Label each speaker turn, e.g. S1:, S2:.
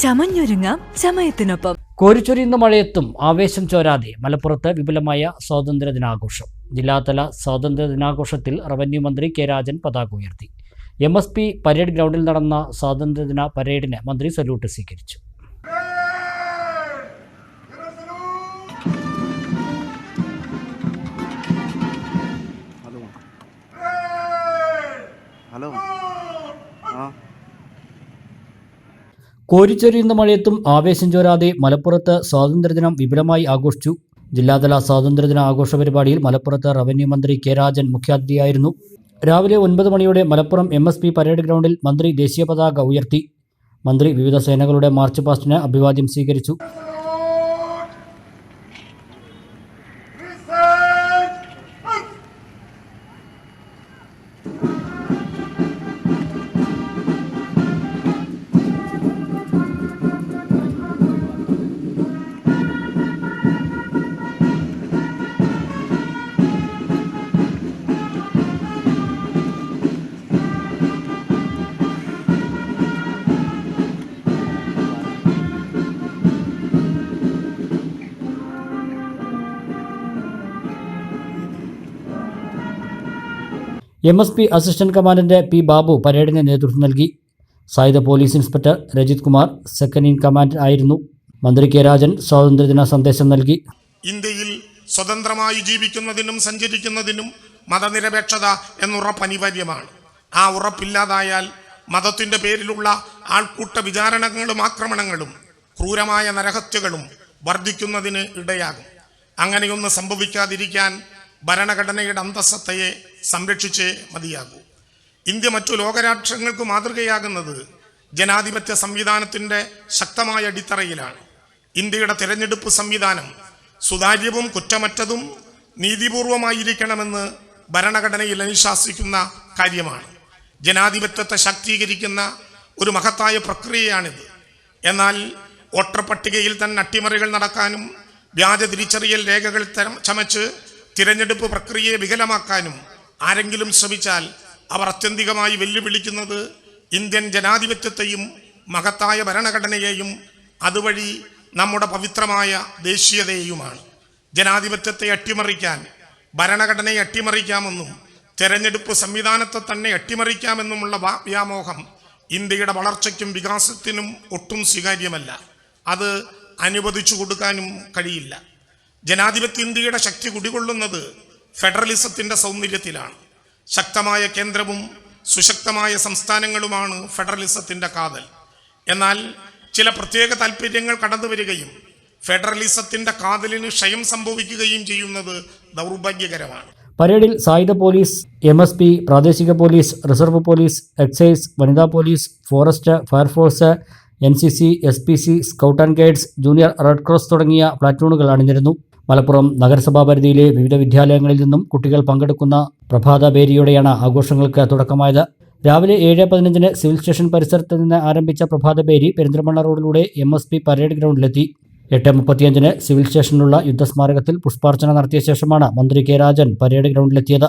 S1: ചമഞ്ഞൊരുങ്ങാം ചമയത്തിനൊപ്പം
S2: കോരിച്ചൊരിയുന്ന മഴയത്തും ആവേശം ചോരാതെ. മലപ്പുറത്ത് വിപുലമായ സ്വാതന്ത്ര്യ ദിനാഘോഷം. ജില്ലാതല സ്വാതന്ത്ര്യ ദിനാഘോഷത്തിൽ റവന്യൂ മന്ത്രി കെ രാജൻ പതാക ഉയർത്തി. എം എസ് പി പരേഡ് ഗ്രൗണ്ടിൽ നടന്ന സ്വാതന്ത്ര്യദിന പരേഡിന് മന്ത്രി സല്യൂട്ട് സ്വീകരിച്ചു.
S3: ഹലോ ഹലോ ആ
S2: കോരിച്ചൊരിയുന്ന മഴയത്തും ആവേശം ചോരാതെ മലപ്പുറത്ത് സ്വാതന്ത്ര്യദിനം വിപുലമായി ആഘോഷിച്ചു. ജില്ലാതല സ്വാതന്ത്ര്യദിന ആഘോഷ പരിപാടിയിൽ മലപ്പുറത്ത് റവന്യൂ മന്ത്രി കെ രാജൻ മുഖ്യാതിഥിയായിരുന്നു. രാവിലെ ഒൻപത് മണിയോടെ Malappuram M S P parade ഗ്രൗണ്ടിൽ മന്ത്രി ദേശീയ പതാക ഉയർത്തി. മന്ത്രി വിവിധ സേനകളുടെ മാർച്ച് പാസ്റ്റിന് അഭിവാദ്യം സ്വീകരിച്ചു. M S P assistant commandant P Babu പരേഡിന് നേതൃത്വം നൽകി. സായുധ police inspector Rajith Kumar second in command ആയിരുന്നു. മന്ത്രി കെ രാജൻ സ്വാതന്ത്ര്യദിന സന്ദേശം നൽകി.
S4: ഇന്ത്യയിൽ സ്വതന്ത്രമായി ജീവിക്കുന്നതിനും സഞ്ചരിക്കുന്നതിനും മതനിരപേക്ഷത എന്നുറപ്പ് അനിവാര്യമാണ് ആ ഉറപ്പില്ലാതായാൽ മതത്തിന്റെ പേരിലുള്ള ആൾക്കൂട്ട വിചാരണകളും ആക്രമണങ്ങളും ക്രൂരമായ നരഹത്യകളും വർദ്ധിക്കുന്നതിന് ഇടയാകും. അങ്ങനെയൊന്ന് സംഭവിക്കാതിരിക്കാൻ ഭരണഘടനയുടെ അന്തസ്സത്തയെ സംരക്ഷിച്ചേ മതിയാകൂ. ഇന്ത്യ മറ്റു ലോകരാഷ്ട്രങ്ങൾക്ക് മാതൃകയാകുന്നത് ജനാധിപത്യ സംവിധാനത്തിന്റെ ശക്തമായ അടിത്തറയിലാണ്. ഇന്ത്യയുടെ തിരഞ്ഞെടുപ്പ് സംവിധാനം സുതാര്യവും കുറ്റമറ്റതും നീതിപൂർവമായിരിക്കണമെന്ന് ഭരണഘടനയിൽ അനുശാസിക്കുന്ന കാര്യമാണ്. ജനാധിപത്യത്തെ ശാക്തീകരിക്കുന്ന ഒരു മഹത്തായ പ്രക്രിയയാണിത്. എന്നാൽ വോട്ടർ പട്ടികയിൽ തന്നെ അട്ടിമറികൾ നടക്കാനും വ്യാജ തിരിച്ചറിയൽ രേഖകൾ ചമച്ച് തിരഞ്ഞെടുപ്പ് പ്രക്രിയയെ വികലമാക്കാനും ആരെങ്കിലും ശ്രമിച്ചാൽ അവർ അത്യന്തികമായി വെല്ലുവിളിക്കുന്നത് ഇന്ത്യൻ ജനാധിപത്യത്തെയും മഹത്തായ ഭരണഘടനയെയും അതുവഴി നമ്മുടെ പവിത്രമായ ദേശീയതയെയുമാണ്. ജനാധിപത്യത്തെ അട്ടിമറിക്കാൻ ഭരണഘടനയെ അട്ടിമറിക്കാമെന്നും തെരഞ്ഞെടുപ്പ് സംവിധാനത്തെ തന്നെ അട്ടിമറിക്കാമെന്നുമുള്ള വ്യാമോഹം ഇന്ത്യയുടെ വളർച്ചയ്ക്കും വികാസത്തിനും ഒട്ടും സ്വീകാര്യമല്ല. അത് അനുവദിച്ചു കൊടുക്കാനും കഴിയില്ല. ജനാധിപത്യ ഇന്ത്യയുടെ ശക്തി കുടികൊള്ളുന്നത് ഫെഡറലിസത്തിന്റെ സൗന്ദര്യത്തിലാണ്. ശക്തമായ കേന്ദ്രവും സുശക്തമായ സംസ്ഥാനങ്ങളുമാണ് ഫെഡറലിസത്തിന്റെ കാതൽ. എന്നാൽ ചില പ്രത്യേക താല്പര്യങ്ങൾ കടന്നു വരികയും ഫെഡറലിസത്തിന്റെ കാതലിന് ക്ഷയം സംഭവിക്കുകയും ചെയ്യുന്നത് ദൗർഭാഗ്യകരമാണ്.
S2: പരേഡിൽ സായുധ പോലീസ് എം എസ് പി പ്രാദേശിക പോലീസ് റിസർവ് പോലീസ് എക്സൈസ് വനിതാ police forest fire force N C C S P C scout and guides junior red cross തുടങ്ങിയ പ്ലാറ്റൂണുകൾ അണിനിരന്നു. മലപ്പുറം നഗരസഭാ പരിധിയിലെ വിവിധ വിദ്യാലയങ്ങളിൽ നിന്നും കുട്ടികൾ പങ്കെടുക്കുന്ന പ്രഭാത ബേരിയോടെയാണ് ആഘോഷങ്ങൾക്ക് തുടക്കമായത്. രാവിലെ ഏഴ് പതിനഞ്ചിന് സിവിൽ സ്റ്റേഷൻ പരിസരത്ത് നിന്ന് ആരംഭിച്ച പ്രഭാത ബേരി പെരിന്തൽമണ്ണ റോഡിലൂടെ എം എസ് പി പരേഡ് ഗ്രൗണ്ടിലെത്തി. എട്ട് മുപ്പത്തിയഞ്ചിന് സിവിൽ സ്റ്റേഷനിലുള്ള യുദ്ധസ്മാരകത്തിൽ പുഷ്പാർച്ചന നടത്തിയ ശേഷമാണ് മന്ത്രി കെ രാജൻ പരേഡ് ഗ്രൗണ്ടിലെത്തിയത്.